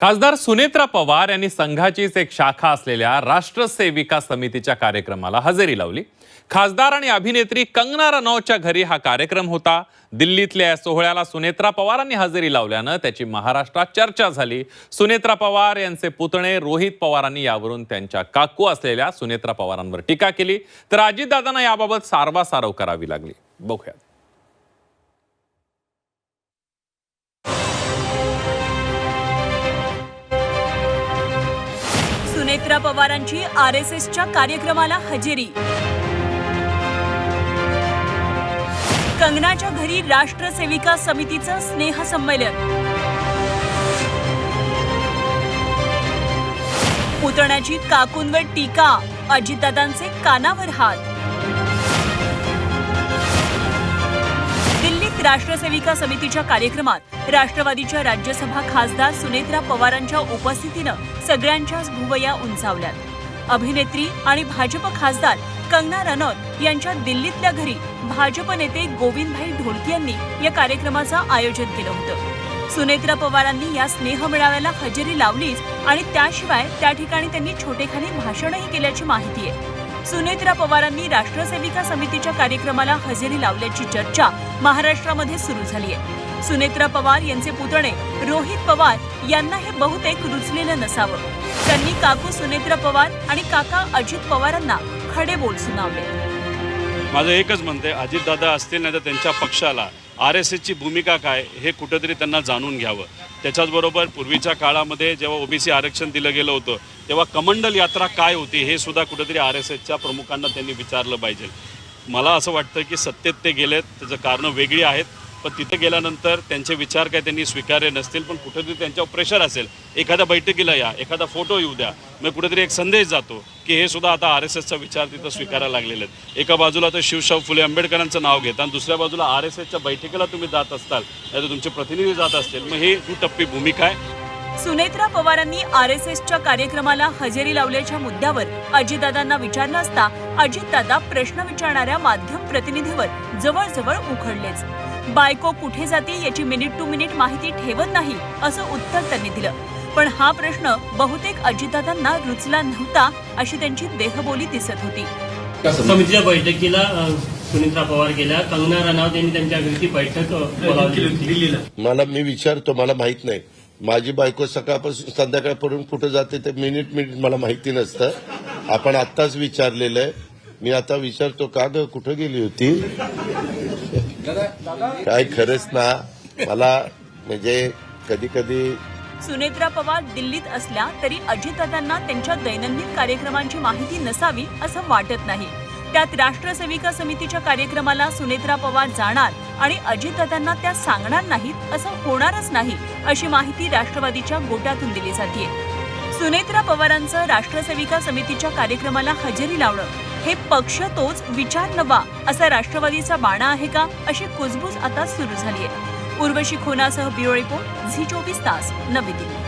खासदार सुनेत्रा पवार यांनी संघाचीच एक शाखा असलेल्या राष्ट्रसेविका समितीच्या कार्यक्रमाला हजेरी लावली. खासदार आणि अभिनेत्री कंगना रनौतच्या घरी हा कार्यक्रम होता. दिल्लीतल्या या सोहळ्याला सुनेत्रा पवारांनी हजेरी लावल्यानं त्याची महाराष्ट्रात चर्चा झाली. सुनेत्रा पवार यांचे पुतणे रोहित पवारांनी यावरून त्यांच्या काकू असलेल्या सुनेत्रा पवारांवर टीका केली. तर अजितदादांना याबाबत सारवासारव करावी लागली. बघूयात. शरद पवारांची आर एस एसच्या कार्यक्रमाला हजेरी. कंगनाच्या घरी राष्ट्रसेविका समितीचं स्नेहसंमेलन. पुतण्याची काकूंवर टीका अजितदादांचे कानावर हात. राष्ट्रसेविका समितीच्या कार्यक्रमात राष्ट्रवादीच्या राज्यसभा खासदार सुनेत्रा पवारांच्या उपस्थितीनं सगळ्यांच्याच भुवया उंचावल्यात. अभिनेत्री आणि भाजप खासदार कंगना रनौत यांच्या दिल्लीतल्या घरी भाजप नेते गोविंदभाई ढोलकी यांनी या कार्यक्रमाचं आयोजन केलं होतं. सुनेत्रा पवारांनी या स्नेह मेळाव्याला हजेरी लावलीच आणि त्याशिवाय त्या ठिकाणी त्यांनी छोटेखानी भाषणही केल्याची माहिती आहे. सुनेत्रा पवारांनी राष्ट्रसेविका समितीच्या कार्यक्रमाला हजेरी लावल्याची चर्चा महाराष्ट्रामध्ये सुरू झाली आहे. सुनेत्रा पवार यांचे पुतणे रोहित पवार यांना हे बहुतेक रुचलेलं नसावं. त्यांनी काकू सुनेत्रा पवार आणि काका अजित पवारांना खडे बोल सुनावले माझं एकच म्हणते अजितदादा असतील नाही तर त्यांच्या पक्षाला आर एस एसची भूमिका काय हे कुठंतरी त्यांना जाणून घ्यावं. त्याच्याचबरोबर पूर्वीच्या काळामध्ये जेव्हा ओबीसी आरक्षण दिलं गेलं होतं तेव्हा कमंडल यात्रा काय होती हे सुद्धा कुठंतरी आर एस एसच्या प्रमुखांना त्यांनी विचारलं पाहिजे. मला असं वाटतं की सत्तेत ते गेलेत त्याचं कारणं वेगळी आहेत. पण तिथे गेल्यानंतर त्यांचे विचार काय त्यांनी स्वीकारले नसतील पण कुठेतरी त्यांच्यावर प्रेशर असेल. एखाद्या बैठकीला या एखादा फोटो येऊ द्या. मग कुठेतरी एक संदेश जातो की हे सुद्धा आता आर एस एसचा विचार तिथं स्वीकारायला लागलेले आहेत. एका बाजूला तर शिवशाहू फुले आंबेडकरांचं नाव घेता आणि दुसऱ्या बाजूला आर एस एसच्या बैठकीला तुम्ही जात असताल नाही तर तुमचे प्रतिनिधी जात असतील. मग ही दुटप्पी भूमिका आहे सुनेत्रा पवारांनी आर एस एसच्या कार्यक्रमाला हजेरी लावल्याच्या मुद्द्यावर अजितदादांना विचारलं असता अजितदादा प्रश्न विचारणाऱ्या माध्यम प्रतिनिधीवर जवळजवळ उखडलेच. बायको कुठे जाते याची मिनिट टू मिनिट माहिती ठेवत नाही असं उत्तर त्यांनी दिलं. पण हा प्रश्न बहुतेक अजितदादांना रुचला नव्हता अशी त्यांची देहबोली दिसत होती. समितीच्या बैठकीला अ, सुनीत्रा पवार गेल्या. कंगना रनौत यांनी त्यांच्या घरची बैठक बोलावली मला मी विचारतो मला माहीत नाही. माझी बायको सकाळपासून संध्याकाळपर्यंत कुठे जाते ते मिनिट मिनिट मला माहिती नसतं. आपण आत्ताच विचारलेलं आहे. मी आता विचारतो का ग कुठं गेली होती? काय खरंच ना मला म्हणजे कधी कधी सुनेत्रा पवार दिल्लीत असल्या तरी अजितदादांना त्यांच्या दैनंदिन कार्यक्रमांची माहिती नसावी असं वाटत नाही. त्यात राष्ट्र सेविका समितीच्या कार्यक्रमाला सुनेत्रा पवार जाणार आणि अजितदादांना त्या सांगणार नाहीत असं होणारच नाही अशी माहिती राष्ट्रवादीच्या गोट्यातून दिली जाते सुनेत्रा पवारांचं राष्ट्रसेविका समितीच्या कार्यक्रमाला हजेरी लावणं हे पक्ष तोच विचार नवा असा राष्ट्रवादीचा बाणा आहे का? अशी कुजबूज आता सुरू झाली आहे उर्वशी खोनासह ब्युरो रिपोर्ट झी चोवीस तास नवी दिल्ली.